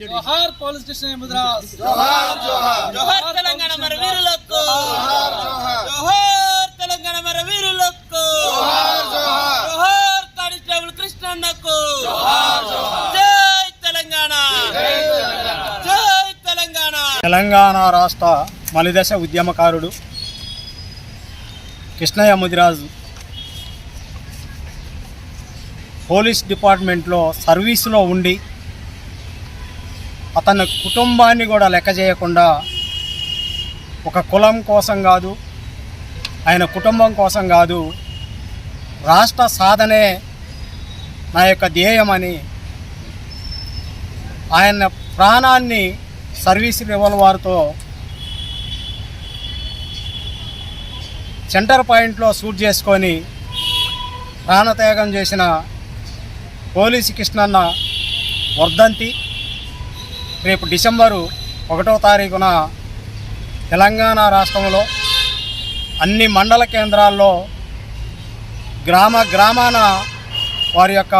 జోహార్ police station mudras జోహార్ తెలంగాణ మన వీరులకు జోహార్ తెలంగాణ మన వీరులకు జోహార్ కానిస్టేబుల్ కృష్ణన్నకు. జై తెలంగాణ. జై తెలంగాణ. తెలంగాణ రాష్ట్ర మలిదశ ఉద్యమకారుడు కృష్ణయ్య ముదిరాజు పోలీస్ డిపార్ట్మెంట్లో సర్వీసులో ఉండి అతని కుటుంబాన్ని కూడా లెక్క చేయకుండా ఒక కులం కోసం కాదు ఆయన కుటుంబం కోసం కాదు రాష్ట్ర సాధనే నా యొక్క ధ్యేయమని ఆయన ప్రాణాన్ని సర్వీస్ వారితో సెంటర్ పాయింట్లో షూట్ చేసుకొని ప్రాణత్యాగం చేసిన పోలీసు కృష్ణన్న వర్ధంతి. రేపు డిసెంబరు ఒకటో తారీఖున తెలంగాణ రాష్ట్రంలో అన్ని మండల కేంద్రాల్లో గ్రామ గ్రామాన వారి యొక్క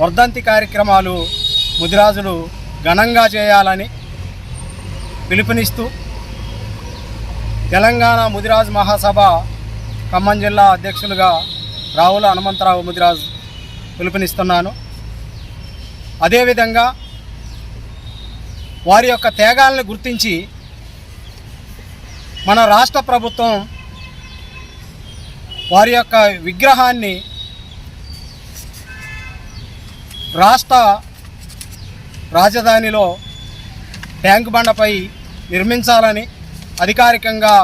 వర్ధంతి కార్యక్రమాలు ముదిరాజులు ఘనంగా చేయాలని పిలుపునిస్తూ తెలంగాణ ముదిరాజ్ మహాసభ ఖమ్మం జిల్లా అధ్యక్షులుగా రావుల హనుమంతరావు ముదిరాజ్ పిలుపునిస్తున్నాను. అదేవిధంగా వారి యొక్క త్యాగాలను గుర్తించి మన రాష్ట్ర ప్రభుత్వం వారి యొక్క విగ్రహాన్ని రాష్ట్ర రాజధానిలో ట్యాంక్ బండపై నిర్మించాలని అధికారికంగా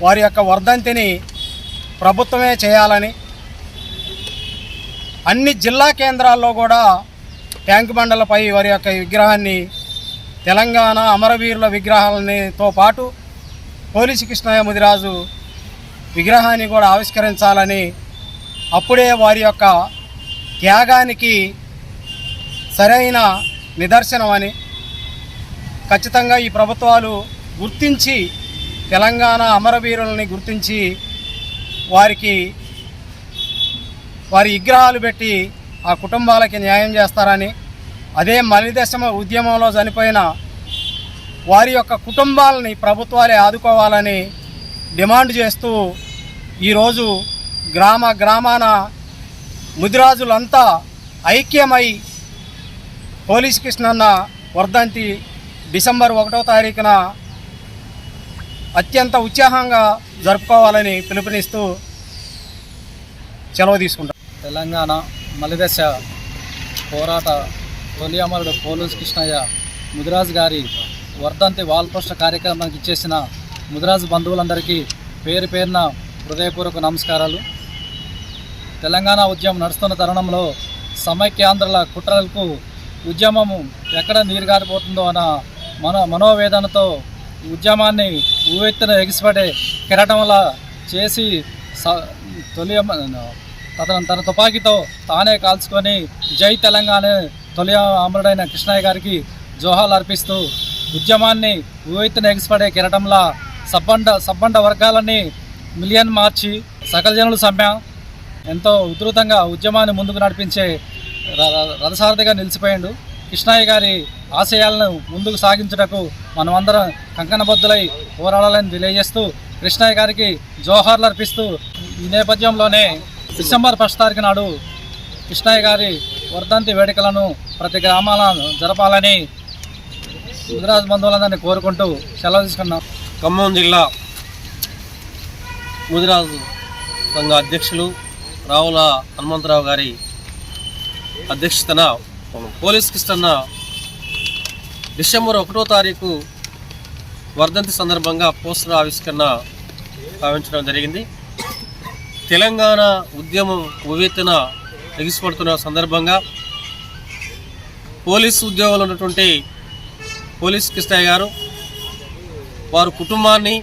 వారి యొక్క వర్ధంతిని ప్రభుత్వమే చేయాలని అన్ని జిల్లా కేంద్రాల్లో కూడా ట్యాంక్ బండలపై వారి యొక్క విగ్రహాన్ని తెలంగాణ అమరవీరుల విగ్రహాలనితో పాటు పోలీసు కృష్ణయముదిరాజు విగ్రహాన్ని కూడా ఆవిష్కరించాలని అప్పుడే వారి యొక్క త్యాగానికి సరైన నిదర్శనమని ఖచ్చితంగా ఈ ప్రభుత్వాలు గుర్తించి తెలంగాణ అమరవీరులని గుర్తించి వారికి వారి విగ్రహాలు పెట్టి ఆ కుటుంబాలకి న్యాయం చేస్తారని అదే మలిదశమ ఉద్యమంలో చనిపోయిన వారి యొక్క కుటుంబాలని ప్రభుత్వాలే ఆదుకోవాలని డిమాండ్ చేస్తూ ఈరోజు గ్రామ గ్రామాన ముదిరాజులంతా ఐక్యమై పోలీస్ కృష్ణన్న వర్ధంతి డిసెంబర్ ఒకటో తారీఖున అత్యంత ఉత్సాహంగా జరుపుకోవాలని పిలుపునిస్తూ సెలవు తీసుకుంటాం. తెలంగాణ మలిదశ పోరాట తొలి అమరుడు పోలీస్ కృష్ణయ్య ముదిరాజు గారి వర్ధంతి వాల్పోస్ట కార్యక్రమానికి ఇచ్చేసిన ముదిరాజు బంధువులందరికీ పేరు పేరున హృదయపూర్వక నమస్కారాలు. తెలంగాణ ఉద్యమం నడుస్తున్న తరుణంలో సమైక్యాంధ్రుల కుట్రలకు ఉద్యమము ఎక్కడ నీరుగారిపోతుందో అన్న మన మనోవేదనతో ఉద్యమాన్ని ఊవెత్తున ఎగిసిపడే కెరటంలా చేసి తొలి అమ- తన తన తుపాకీతో తానే కాల్చుకొని జై తెలంగాణ తొలి అమరుడైన కృష్ణయ్య గారికి జోహాలు అర్పిస్తూ ఉద్యమాన్ని ఊవెత్తున ఎగిసిపడే కిరటంలా సబ్బండ సబ్బండ వర్గాలని మిలియన్ మార్చి సకల జనులు సమ్మె. ఎంతో ఉధృతంగా ఉద్యమాన్ని ముందుకు నడిపించే ర- ర- రథసారథిగా నిలిచిపోయాడు. కృష్ణయ్య గారి ఆశయాలను ముందుకు సాగించుటకు మనమందరం కంకణబద్దులై పోరాడాలని తెలియజేస్తూ కృష్ణయ్య గారికి జోహార్లు అర్పిస్తూ ఈ నేపథ్యంలోనే డిసెంబర్ ఫస్ట్ తారీఖు నాడు కృష్ణయ్య గారి వర్ధంతి వేడుకలను ప్రతి గ్రామాల జరపాలని ముదిరాజు బంధువులందరినీ కోరుకుంటూ సెలవు తీసుకున్నాం. ఖమ్మం జిల్లా ముదిరాజు సంఘ అధ్యక్షులు రావుల హనుమంతరావు గారి అధ్యక్షతన పోలీస్ కృష్ణన్న డిసెంబర్ ఒకటో తారీఖు వర్ధంతి సందర్భంగా పోస్టర్ ఆవిష్కరణ భావించడం జరిగింది. తెలంగాణ ఉద్యమం ఉవ్వెత్తున ఎగిసిపడుతున్న సందర్భంగా పోలీస్ ఉద్యోగంలో ఉన్నటువంటి పోలీస్ కృష్ణయ్య గారు వారు కుటుంబాన్ని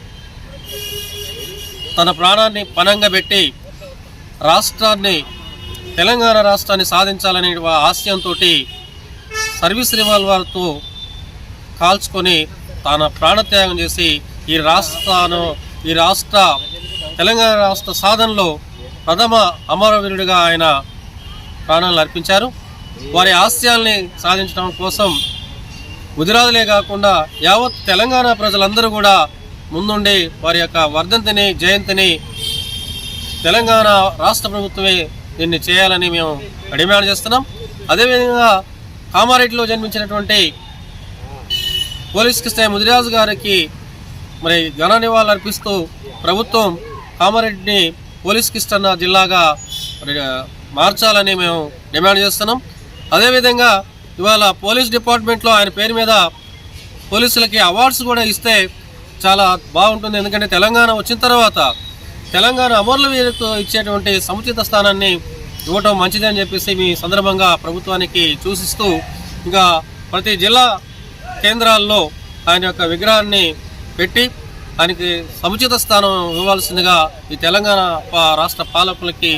తన ప్రాణాన్ని పణంగా పెట్టి రాష్ట్రాన్ని తెలంగాణ రాష్ట్రాన్ని సాధించాలనే ఆశయంతో సర్వీస్ రివాల్వర్తో కాల్చుకొని తన ప్రాణత్యాగం చేసి ఈ రాష్ట్రాను ఈ రాష్ట్ర తెలంగాణ రాష్ట్ర సాధనలో ప్రథమ అమరవీరుడిగా ఆయన ప్రాణాలను అర్పించారు. వారి ఆశయాల్ని సాధించడం కోసం గుజరాత్లే కాకుండా యావత్ తెలంగాణ ప్రజలందరూ కూడా ముందుండి వారి యొక్క వర్ధంతిని జయంతిని తెలంగాణ రాష్ట్ర ప్రభుత్వమే దీన్ని చేయాలని మేము డిమాండ్ చేస్తున్నాం. అదేవిధంగా కామారెడ్డిలో జన్మించినటువంటి పోలీస్ కృష్ణ ముదిరాజు గారికి మరి ఘన నివాళులు అర్పిస్తూ ప్రభుత్వం కామారెడ్డిని పోలీస్ కృష్ణ జిల్లాగా మార్చాలని మేము డిమాండ్ చేస్తున్నాం. అదేవిధంగా ఇవాళ పోలీస్ డిపార్ట్మెంట్లో ఆయన పేరు మీద పోలీసులకి అవార్డ్స్ కూడా ఇస్తే చాలా బాగుంటుంది. ఎందుకంటే తెలంగాణ వచ్చిన తర్వాత తెలంగాణ అమరుల వీరుకు ఇచ్చేటువంటి సముచిత స్థానాన్ని ఇవ్వటం మంచిదని చెప్పేసి మీ సందర్భంగా ప్రభుత్వానికి సూచిస్తూ ఇంకా ప్రతి జిల్లా కేంద్రాల్లో ఆయన యొక్క విగ్రహాన్ని పెట్టి దానికి సముచిత స్థానం ఇవ్వాల్సిందిగా ఈ తెలంగాణ పా- రాష్ట్ర పాలకులకి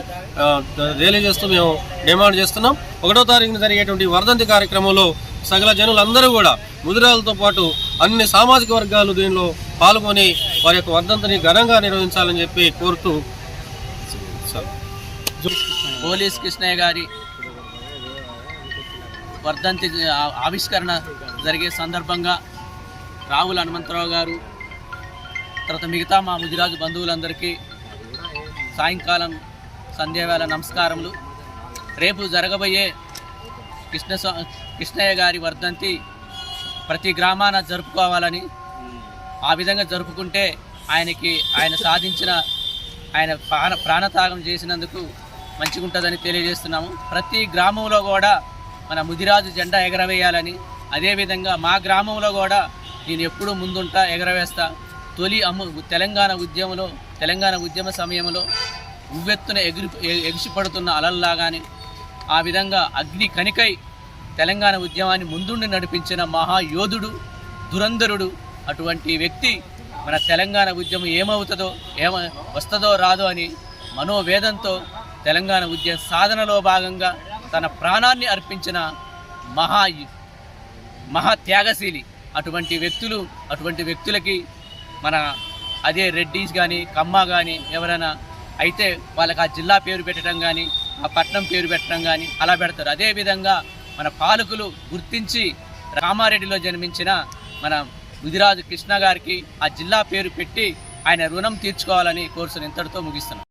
తెలియజేస్తూ మేము డిమాండ్ చేస్తున్నాం. ఒకటో తారీఖున జరిగేటువంటి వర్ధంతి కార్యక్రమంలో సకల జనులందరూ కూడా ముదిరాలతో పాటు అన్ని సామాజిక వర్గాలు దీనిలో పాల్గొని వారి యొక్క వర్ధంతిని ఘనంగా నిర్వహించాలని చెప్పి కోరుతూ పోలీస్ కృష్ణయ్య గారి వర్ధంతి ఆవిష్కరణ జరిగే సందర్భంగా రావుల హనుమంతరావు గారు తర్వాత మిగతా మా ముదిరాజు బంధువులందరికీ సాయంకాలం సంధ్యావేళ నమస్కారములు. రేపు జరగబోయే కృష్ణ కృష్ణయ్య గారి వర్ధంతి ప్రతి గ్రామాన జరుపుకోవాలని ఆ విధంగా జరుపుకుంటే ఆయనకి ఆయన సాధించిన ఆయన ప్రాణ ప్రాణత్యాగం చేసినందుకు మంచిగా ఉంటుందని తెలియజేస్తున్నాము. ప్రతి గ్రామంలో కూడా మన ముదిరాజు జెండా ఎగరవేయాలని అదేవిధంగా మా గ్రామంలో కూడా నేను ఎప్పుడూ ముందుంటా ఎగరవేస్తా. తొలి అమ్ము తెలంగాణ ఉద్యమంలో తెలంగాణ ఉద్యమ సమయంలో ఉవ్వెత్తున ఎగిరి ఎగిసిపడుతున్న అలల్లాగాని ఆ విధంగా అగ్ని కనికై తెలంగాణ ఉద్యమాన్ని ముందుండి నడిపించిన మహాయోధుడు దురంధరుడు అటువంటి వ్యక్తి మన తెలంగాణ ఉద్యమం ఏమవుతుందో ఏమ వస్తుందో రాదో అని మనోవేదంతో తెలంగాణ ఉద్యమ సాధనలో భాగంగా తన ప్రాణాన్ని అర్పించిన మహా మహా త్యాగశీలి అటువంటి వ్యక్తులు అటువంటి వ్యక్తులకి మన అదే రెడ్డిస్ కానీ కమ్మ కానీ ఎవరైనా అయితే వాళ్ళకి ఆ జిల్లా పేరు పెట్టడం కానీ ఆ పట్నం పేరు పెట్టడం కానీ అలా పెడతారు. అదేవిధంగా మన పాలకులు గుర్తించి రామారెడ్డిలో జన్మించిన మన ముదిరాజు కృష్ణ గారికి ఆ జిల్లా పేరు పెట్టి ఆయన రుణం తీర్చుకోవాలని కోర్సును ఇంతటితో ముగిస్తున్నాం.